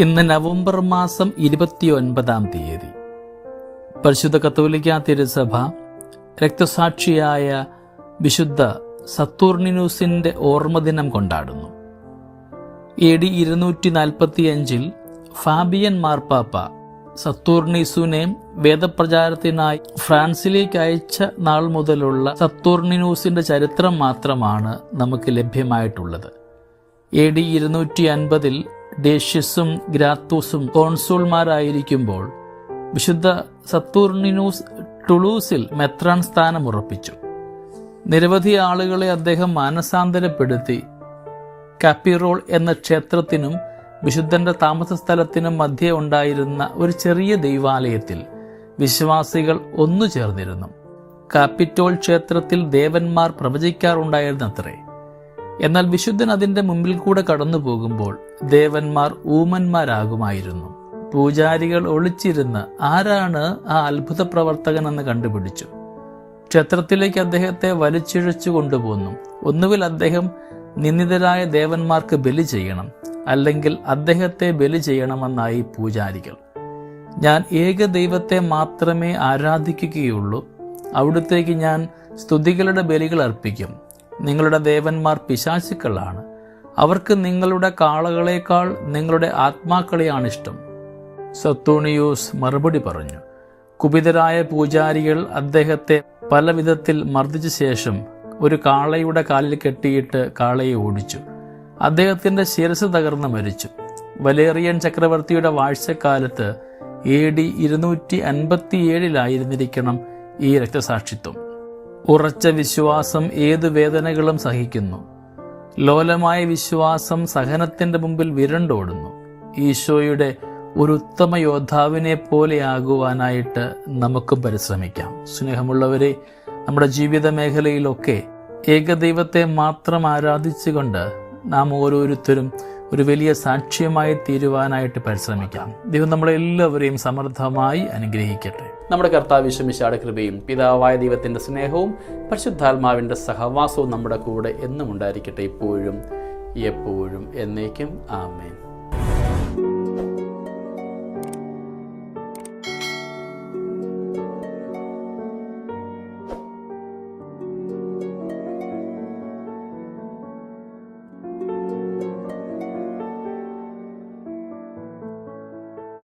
ഇന്ന് നവംബർ മാസം ഇരുപത്തിയൊൻപതാം തീയതി. പരിശുദ്ധ കത്തോലിക്ക തിരുസഭ രക്തസാക്ഷിയായ വിശുദ്ധ സത്തൂർണിനൂസിന്റെ ഓർമ്മദിനം കൊണ്ടാടുന്നു. എ ഡി ഇരുന്നൂറ്റി നാൽപ്പത്തിയഞ്ചിൽ ഫാബിയൻ മാർപ്പാപ്പ സത്തൂർണിസുനെ വേദപ്രചാരത്തിനായി ഫ്രാൻസിലേക്ക് അയച്ച നാൾ മുതലുള്ള സത്തൂർണിനൂസിന്റെ ചരിത്രം മാത്രമാണ് നമുക്ക് ലഭ്യമായിട്ടുള്ളത്. എ ഡി ഇരുന്നൂറ്റി അൻപതിൽ ഡേഷ്യസും ഗ്രാത്തൂസും കോൺസുൾമാരായിരിക്കുമ്പോൾ വിശുദ്ധ സത്തൂർണിനൂസ് ടുളൂസിൽ മെത്രാൻ സ്ഥാനം ഉറപ്പിച്ചു നിരവധി ആളുകളെ അദ്ദേഹം മാനസാന്തരപ്പെടുത്തി. കാപ്പിറോൾ എന്ന ക്ഷേത്രത്തിനും വിശുദ്ധന്റെ താമസ സ്ഥലത്തിനും മധ്യേ ഉണ്ടായിരുന്ന ഒരു ചെറിയ ദൈവാലയത്തിൽ വിശ്വാസികൾ ഒന്നു ചേർന്നിരുന്നു കാപ്പിറ്റോൾ ക്ഷേത്രത്തിൽ ദേവന്മാർ പ്രവചിക്കാറുണ്ടായിരുന്നത്രേ. എന്നാൽ വിശുദ്ധൻ അതിന്റെ മുമ്പിൽ കൂടെ കടന്നു പോകുമ്പോൾ ദേവന്മാർ ഊമന്മാരാകുമായിരുന്നു. പൂജാരികൾ ഒളിച്ചിരുന്ന് ആരാണ് ആ അത്ഭുത പ്രവർത്തകൻ എന്ന് കണ്ടുപിടിച്ചു. ക്ഷേത്രത്തിലേക്ക് അദ്ദേഹത്തെ വലിച്ചിഴച്ചു കൊണ്ടുപോന്നു. ഒന്നുകിൽ അദ്ദേഹം നിന്ദിതരായ ദേവന്മാർക്ക് ബലി ചെയ്യണം അല്ലെങ്കിൽ അദ്ദേഹത്തെ ബലി ചെയ്യണമെന്നായി പൂജാരികൾ. ഞാൻ ഏക ദൈവത്തെ മാത്രമേ ആരാധിക്കുകയുള്ളൂ. അവിടുത്തേക്ക് ഞാൻ സ്തുതികളുടെ ബലികൾ അർപ്പിക്കും. നിങ്ങളുടെ ദേവന്മാർ പിശാചുക്കളാണ്. അവർക്ക് നിങ്ങളുടെ കാളകളേക്കാൾ നിങ്ങളുടെ ആത്മാക്കളെയാണ് ഇഷ്ടം സത്തൂണിയൂസ് മറുപടി പറഞ്ഞു കുപിതരായ പൂജാരികൾ അദ്ദേഹത്തെ പല വിധത്തിൽ മർദ്ദിച്ച ശേഷം ഒരു കാളയുടെ കാലിൽ കെട്ടിയിട്ട് കാളയെ ഓടിച്ചു. അദ്ദേഹത്തിന്റെ ശിരസ് തകർന്ന് മരിച്ചു. വലേറിയൻ ചക്രവർത്തിയുടെ വാഴ്ചക്കാലത്ത് എ ഡി ഇരുന്നൂറ്റി അൻപത്തിയേഴിലായിരുന്നിരിക്കണം ഈ രക്തസാക്ഷിത്വം. ഉറച്ച വിശ്വാസം ഏതു വേദനകളും സഹിക്കുന്നു. ലോലമായ വിശ്വാസം സഹനത്തിന്റെ മുമ്പിൽ വിരണ്ടോടുന്നു. ഈശോയുടെ ഒരു ഉത്തമ യോദ്ധാവിനെ പോലെയാകുവാനായിട്ട് നമുക്കും പരിശ്രമിക്കാം. സ്നേഹമുള്ളവരെ നമ്മുടെ ജീവിത മേഖലയിലൊക്കെ ഏകദൈവത്തെ മാത്രം ആരാധിച്ചുകൊണ്ട് നാം ഓരോരുത്തരും ഒരു വലിയ സാക്ഷ്യമായി തീരുവാനായിട്ട് പരിശ്രമിക്കാം. ദൈവം നമ്മളെല്ലാവരെയും സമൃദ്ധമായി അനുഗ്രഹിക്കട്ടെ. നമ്മുടെ കർത്താവ് ശമിശാടെ കൃപയും പിതാവായ ദൈവത്തിന്റെ സ്നേഹവും പരിശുദ്ധാത്മാവിന്റെ സഹവാസവും നമ്മുടെ കൂടെ എന്നും ഉണ്ടായിരിക്കട്ടെ ഇപ്പോഴും എപ്പോഴും എന്നേക്കും. ആമേൻ.